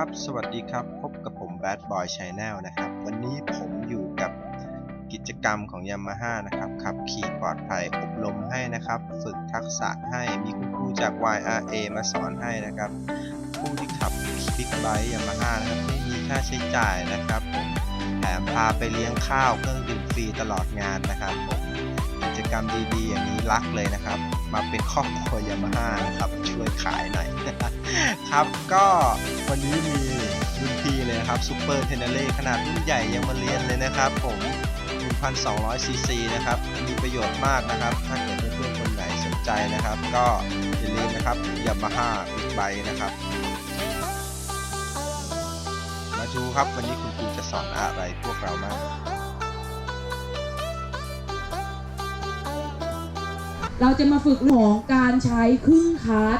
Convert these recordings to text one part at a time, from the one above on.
ครับ สวัสดีครับ พบกับผม Bad Boy Channel นะครับ วันนี้ผมอยู่กับกิจกรรมของ Yamaha นะครับ ขับขี่ปลอดภัย อบรมให้นะครับ ฝึกทักษะให้ มีคุณครูจาก YRA มาสอนให้นะครับ ผู้ที่ขับบิ๊กไบค์ Yamaha นะครับไม่มีค่าใช้จ่ายนะครับผมแถมพาไปเลี้ยงข้าวเครื่องดื่มฟรีตลอดงานนะครับผมกิจกรรมดีๆอย่างนี้รักเลยนะครับ มาเป็นครอบครัวยามาฮ่านะครับช่วยขายหน่อยครับก็วันนี้มีรุ่นพี่เลยครับซูเปอร์เทนเนเล่ขนาดรุ่นใหญ่ยังมาเรียนเลยนะครับ ผม 1,200 ซีซีนะครับ มีประโยชน์มากนะครับ ถ้าเกิดเพื่อนๆคนไหนสนใจนะครับ ก็อย่าลืมนะครับยามาฮ่าบิ๊กไบนะครับ มาดูครับวันนี้คุณครูจะสอนอะไรพวกเรามาง เราจะมาฝึกของการใช้ครึ่งคาร์ด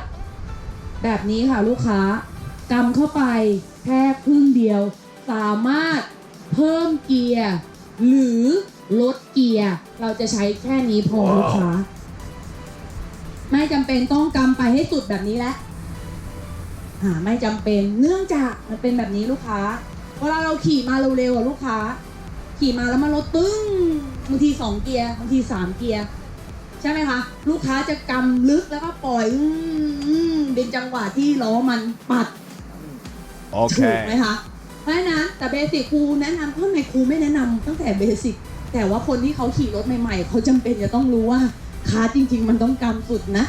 แบบนี้ค่ะลูกค้ากำเข้าไปแค่ครึ่งเดียว สามารถเพิ่มเกียร์หรือลดเกียร์เราจะใช้แค่นี้พอลูกค้า ไม่จำเป็นต้องกำไปให้สุดแบบนี้แหละอ่าไม่จำเป็นเนื่องจากมันเป็นแบบนี้ลูกค้า เวลาเราขี่มาเร็วๆอะลูกค้า ขี่มาแล้วมันรถตึ้งบางทีสองเกียร์บางทีสามเกียร์ ใช่ไหมคะลูกค้าจะกำลึกแล้วก็ปล่อยอืมอืมเป็นจังหวะที่ล้อมันปัด ถูกไหมคะ เพราะฉะนั้นแต่เบสิกครูแนะนำทำไมครูไม่แนะนำตั้งแต่เบสิกแต่ว่าคนที่เขาขี่รถใหม่ๆ เขาจำเป็นจะต้องรู้ว่าคาร์ทจริง ๆ มันต้องกำสุดนะ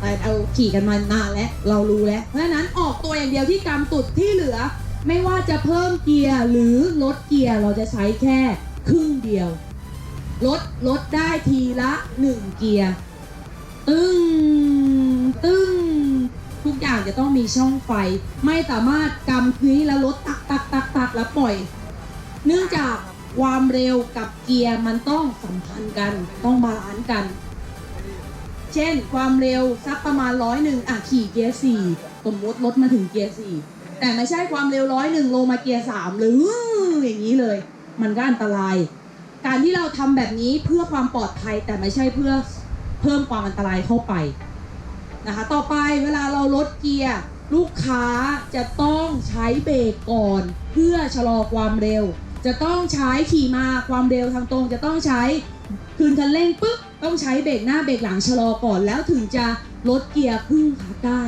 แต่เอาขี่กันมานานแล้วเรารู้แล้ว เพราะฉะนั้นออกตัวอย่างเดียวที่กำสุดที่เหลือ ไม่ว่าจะเพิ่มเกียร์หรือลดเกียร์เราจะใช้แค่ครึ่งเดียว ลดลดได้ทีละหนึ่งเกียร์ ตึ้งตึ้งทุกอย่างจะต้องมีช่องไฟ ไม่สามารถกำพื้นแล้วลดตักตักตักตักแล้วปล่อย เนื่องจากความเร็วกับเกียร์มันต้องสัมพันธ์กันต้องบาลานซ์กัน เช่นความเร็วสักประมาณร้อยหนึ่งอะขี่เกียร์สี่สมมติลดมาถึงเกียร์สี่แต่ไม่ใช่ความเร็วร้อยหนึ่งลงมาเกียร์สามหรืออย่างนี้เลย มันก็อันตราย การที่เราทำแบบนี้เพื่อความปลอดภัยแต่ไม่ใช่เพื่อเพิ่มความอันตรายเข้าไปนะคะต่อไปเวลาเราลดเกียร์ลูกค้าจะต้องใช้เบรกก่อน เพื่อชะลอความเร็ว จะต้องใช้ขี่มาความเร็วทางตรง จะต้องใช้คืนคันเร่งปุ๊บต้องใช้เบรกหน้าเบรกหลังชะลอก่อนแล้วถึงจะลดเกียร์ครึ่งคัดได้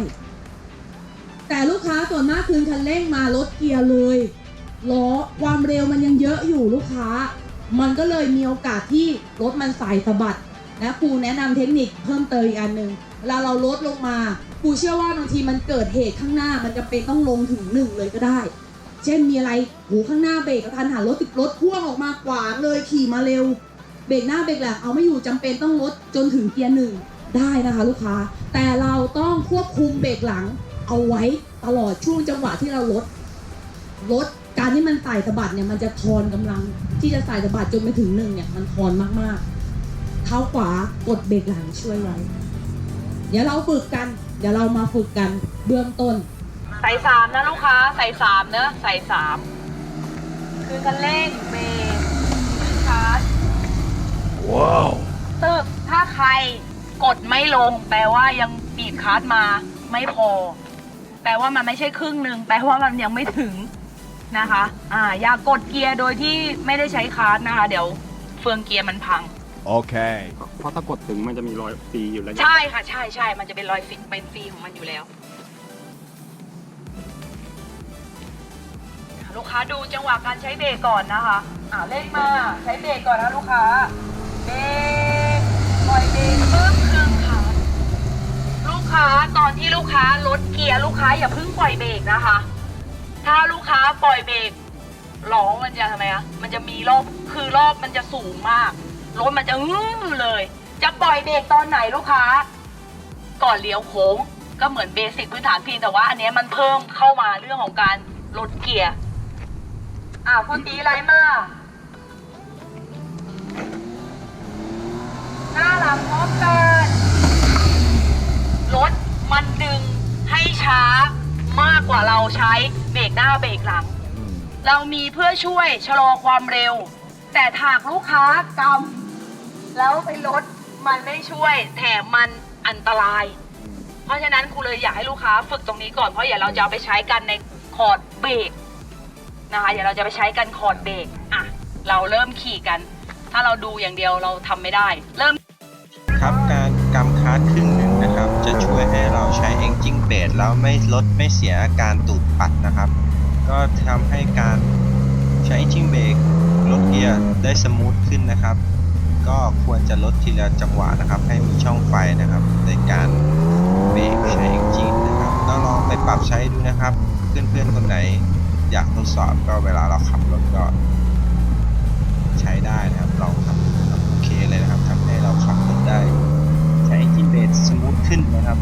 แต่ลูกค้าส่วนมากคืนคันเร่งมาลดเกียร์เลยล้อความเร็วมันยังเยอะอยู่ลูกค้า มันก็เลยมีโอกาสที่รถมันสายสะบัดและครูแนะนำเทคนิคเพิ่มเติมอีกอันหนึ่งเวลาเราลดลงมาครูเชื่อว่าบางทีมันเกิดเหตุข้างหน้ามันจะเป็นต้องลงถึงหนึ่งเลยก็ได้ เช่นมีอะไรหูข้างหน้าเบรกกระทันหันรถติดรถพ่วงออกมากวางเลยขี่มาเร็วเบรกหน้าเบรกหลังเอาไม่อยู่จำเป็นต้องลดจนถึงเกียร์หนึ่งได้นะคะลูกค้า แต่เราต้องควบคุมเบรกหลังเอาไว้ตลอดช่วงจังหวะที่เราลดลด การที่มันสายสะบัดเนี่ยมันจะทอนกำลัง ที่จะสายสะบัดจนไปถึงหนึ่งเนี่ยมันทอนมากๆ เท้าขวากดเบรกหลังช่วยไว้ เดี๋ยวเราฝึกกัน เดี๋ยวเรามาฝึกกันเบื้องต้น ใส่สามนะลูกค้า ใส่สามเนอะใส่สามคือคันเร่งเบรกคาร์ดว้าวตึกถ้าใครกดไม่ลง แปลว่ายังบีบคาร์ดมาไม่พอ แปลว่ามันไม่ใช่ครึ่งหนึ่งแปลว่ามันยังไม่ถึง นะคะ อ่าอย่ากกดเกียร์โดยที่ไม่ได้ใช้คาร์ดนะคะ เดี๋ยวเฟืองเกียร์มันพัง Okay. เพราะถ้ากดถึงมันจะมีรอยฟรีอยู่แล้วใช่ค่ะ ใช่ใช่มันจะเป็นรอยฟิกเป็นฟรีของมันอยู่แล้ว ลูกค้าดูจังหวะการใช้เบรกก่อนนะคะอ่าเร่งมาใช้เบรกก่อนนะลูกค้าเบรกปล่อยเบรกปึ๊บครึ่งค่ะลูกค้าตอนที่ลูกค้าลดเกียร์ลูกค้าอย่าเพิ่งปล่อยเบรกนะคะ ถ้าลูกค้าปล่อยเบรกล้อมันจะทำไมอะมันจะมีรอบคือรอบมันจะสูงมากรถมันจะอื้อเลย จะปล่อยเบรกตอนไหนลูกค้า ก่อนเลี้ยวโค้งก็เหมือนเบสิกพื้นฐานเพียงแต่ว่า อันนี้มันเพิ่มเข้ามาเรื่องของการลดเกียร์อ่าคุณตีไรมาหน้าหลังพร้อมกันรถมันดึงให้ช้าากกว่าเราใช้เบรกหน้าเบรกหลัง เรามีเพื่อช่วยชะลอความเร็ว แต่ถากลูกค้ากำแล้วไปลดมันไม่ช่วย แถมมันอันตราย เพราะฉะนั้นครูเลยอยากให้ลูกค้าฝึกตรงนี้ก่อนเพราะอย่าเราจะเอาไปใช้กันในคอร์ดเบรกนะคะเดี๋ยวเราจะไปใช้กันคอร์ดเบรกอะเราเริ่มขี่กัน ถ้าเราดูอย่างเดียวเราทำไม่ได้ เริ่มครับการกำคาร์ดครึ่งหนึ่งนะครับ จะช่วยให้เราใช้ engine brake แล้วไม่ลดไม่เสียอาการตูดปัดนะครับ ก็ทำให้การใช้ engine brake ลดเกียร์ได้สมูทขึ้นนะครับ ก็ควรจะลดทีละจังหวะนะครับ ให้มีช่องไฟนะครับ ในการเบรกใช้ engine นะครับก็ลองไปปรับใช้ดูนะครับ เพื่อนๆคนไหนอยากทดสอบก็เวลาเราขับรถก็ใช้ได้นะครับลองขับโอเคเลยนะครับทำให้เราขับรถได้ ใช้ engine brake สมูท ขึ้นนะครับ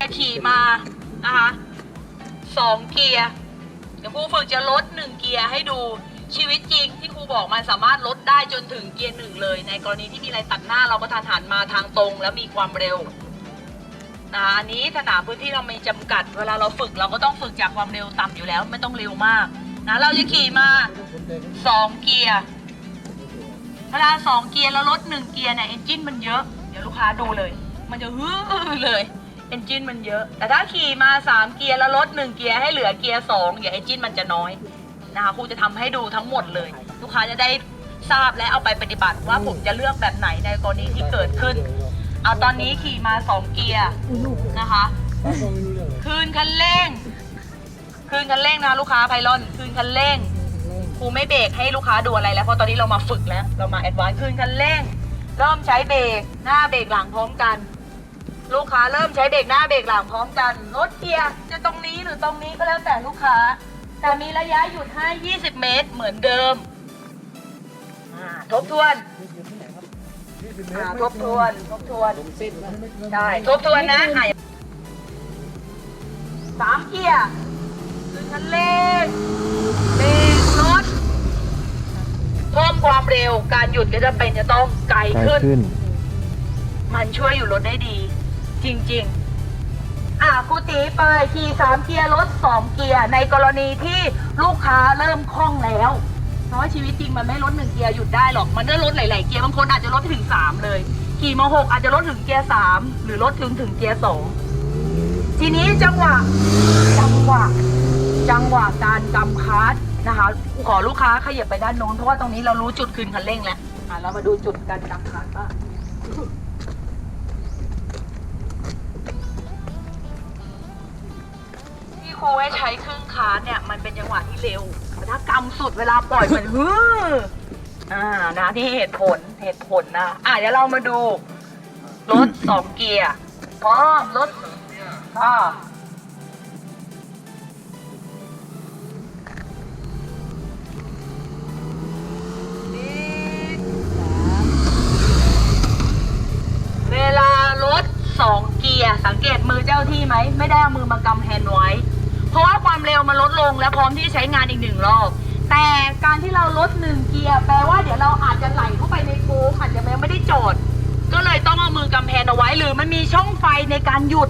จะขี่มานะคะ สองเกียร์เดี๋ยวครูฝึกจะลดหนึ่งเกียร์ให้ดูชีวิตจริงที่ครูบอกมันสามารถลดได้จนถึงเกียร์หนึ่งเลย ในกรณีที่มีอะไรตัดหน้าเราก็ทันหันมาทางตรงแล้วมีความเร็วนะอันนี้สนามพื้นที่เรามีจำกัด เวลาเราฝึกเราก็ต้องฝึกจากความเร็วต่ำอยู่แล้วไม่ต้องเร็วมากนะเราจะขี่มาสองเกียร์เวลาสองเกียร์แล้วลดหนึ่งเกียร์เนี่ยเอนจินมันเยอะ เดี๋ยวลูกค้าดูเลย มันจะฮือเลย เอนจินมันเยอะ แต่ถ้าขี่มา 3 เกียร์แล้วลด1เกียร์ให้เหลือเกียร์2เดี๋ยวเอนจินมันจะน้อยนะคะครูจะทำให้ดูทั้งหมดเลย ลูกค้าจะได้ทราบและเอาไปปฏิบัติว่าผมจะเลือกแบบไหนในกรณีที่เกิดขึ้นเอาตอนนี้ขี่มา 2 เกียร์นะคะคืนคันเร่ง คืนคันเร่งนะลูกค้าไพลอน คืนคันเร่งครูไม่เบรกให้ลูกค้าดูอะไรแล้วเพราะตอนนี้เรามาฝึกแล้ว เรามาแอดวานซ์คืนคันเร่ง เริ่มใช้เบรกหน้าเบรกหลังพร้อมกัน ลูกค้าเริ่มใช้เบรกหน้าเบรกหลังพร้อมกันลดเกียร์จะตรงนี้หรือตรงนี้ก็แล้วแต่ลูกค้า แต่มีระยะหยุดให้ 20 เมตรเหมือนเดิมอ่าทบทวนอ่าทบทวนทบทวนใช่ทบทวนนะอะสามเกียร์ขึ้นคันเร่งเบรกรถเพิ่มความเร็วการหยุดก็จะเป็นจะต้องไกลขึ้น มันช่วยอยู่รถได้ดี จริง ๆ อะครูตีเปิดขี่สามเกียร์รถสองเกียร์ในกรณีที่ลูกค้าเริ่มคล่องแล้วเพราะว่าชีวิตจริงมันไม่ลดหนึ่งเกียร์หยุดได้หรอกมันได้ลดหลาย ๆ เกียร์บางคนอาจจะลดไปถึงสามเลยขี่มาหกอาจจะลดถึงเกียร์สามหรือลดถึงถึงเกียร์สองทีนี้จังหวะจังหวะจังหวะการกำคัสนะคะ ขอลูกค้าขยับไปด้านโน้นเพราะว่าตรงนี้เรารู้จุดคืนคันเร่งแล้วอะเรามาดูจุดการกำคัสบ้าง ครูให้ใช้ครึ่งคาร์ทเนี่ยมันเป็นจังหวะที่เร็วแต่ถ้ากำสุดเวลาปล่อยมันฮืออ่านะที่เหตุผลเหตุผลนะ อะเดี๋ยวเรามาดูรถสองเกียร์พร้อมรถอ่าเวลารถสองเกียร์สังเกตมือเจ้าที่ไหม ไม่ได้เอามือมากำแฮนด์ไว้ ราะว่าความเร็วมันลดลงและพร้อมที่จะใช้งานอีกหนึ่งรอบ แต่การที่เราลดหนึ่งเกียร์แปลว่าเดี๋ยวเราอาจจะไหลเข้าไปในโค้งอาจจะยังไม่ได้จอดก็เลยต้องเอามือกำแพงเอาไว้หรือมันมีช่องไฟในการหยุด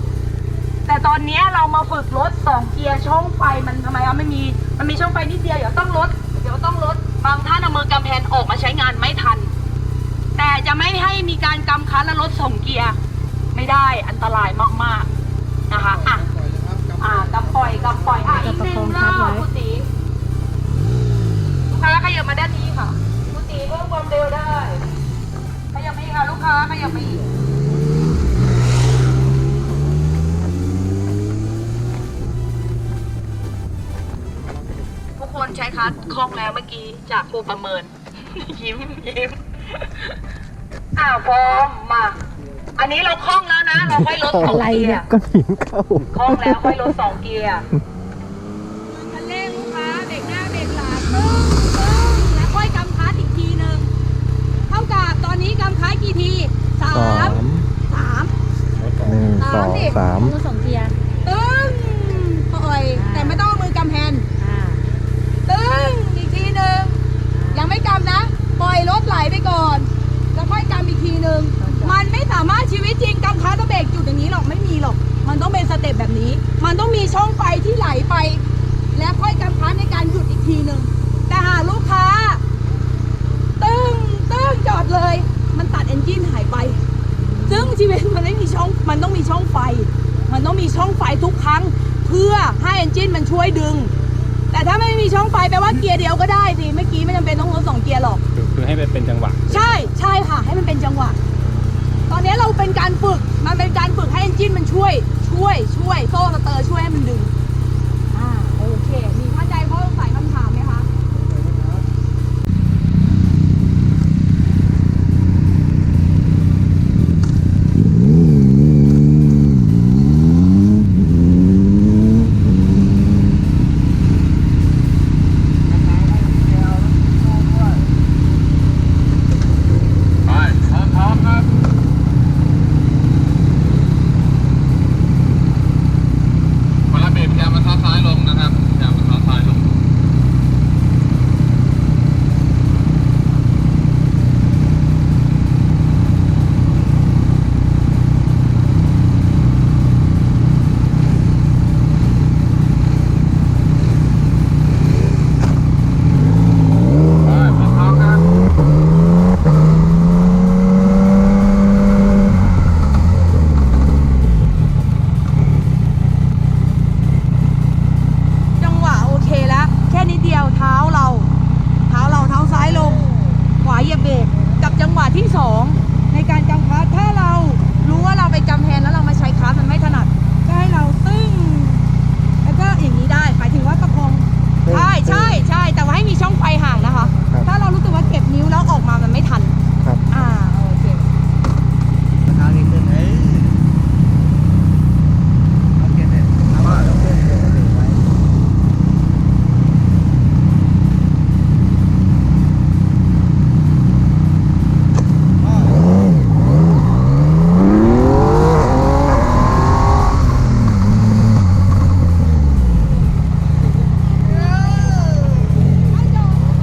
แต่ตอนนี้เรามาฝึกรถสองเกียร์ช่องไฟมันทำไมอะไม่มีมันมีช่องไฟนิดเดียวเดี๋ยวต้องลดเดี๋ยวต้องลดบางท่านเอามือกำแพงออกมาใช้งานไม่ทัน แต่จะไม่ให้มีการกำคันและรถสองเกียร์ไม่ได้อันตรายมากๆนะคะอะ ปล่อยกำปล่อยอะอีกหนึ่งรอบคุณตีลูกค้าขยับมาด้านนี้ค่ะคุณตีเพิ่มความเร็วได้ขยับมาอีกค่ะลูกค้าขยับมาอีกทุกคนใช้คัดคล่องแล้วเมื่อกี้จากครูประเมิน ยิ้มยิ้มอ้าวพร้อมมา อันนี้เราคล่องแล้วนะ เราค่อยลดสองเกียร์ก็หินเข้าคล่องแล้วค่อยลดสองเกียร์คันเร่งลูกค้าเบรกหน้าเบรกหลังปึ้งปึ้งแล้วค่อยกำคัสอีกทีหนึ่งเท่ากับตอนนี้กำคัสกี่ทีสาสามมสามหนึ่งสสองสามมือสองเกียร์ตึ้งปล่อย แต่ไม่ต้องเอามือกำแฮนด์อ่าตึ้งอีกทีหนึ่งยังไม่กำนะ ปล่อยรถไหลไปก่อน แล้วค่อยกำอีกทีหนึ่ง มันไม่สามารถชีวิตจริงกำคาร์ตเบรกจุดอย่างนี้หรอกไม่มีหรอก มันต้องเป็นสเต็ปแบบนี้ มันต้องมีช่องไฟที่ไหลไป แล้วค่อยกำคัสในการหยุดอีกทีหนึ่งแต่หาลูกค้า ตึ้งตึ้งจอดเลย มันตัดเอนจินหายไป ซึ่งชีวิตมันไม่มีช่องมันต้องมีช่องไฟ มันต้องมีช่องไฟทุกครั้ง เพื่อให้เอนจินมันช่วยดึง แต่ถ้าไม่มีช่องไฟแปลว่าเกียร์เดียวก็ได้สิเมื่อกี้ไม่จำเป็นต้องรถสองเกียร์หรอกคือคือให้มันเป็นจังหวะ เป็นการฝึก มันเป็นการฝึกให้เอนจินมันช่วย ช่วย ช่วยโซ่สเตอร์ช่วยให้มันดึง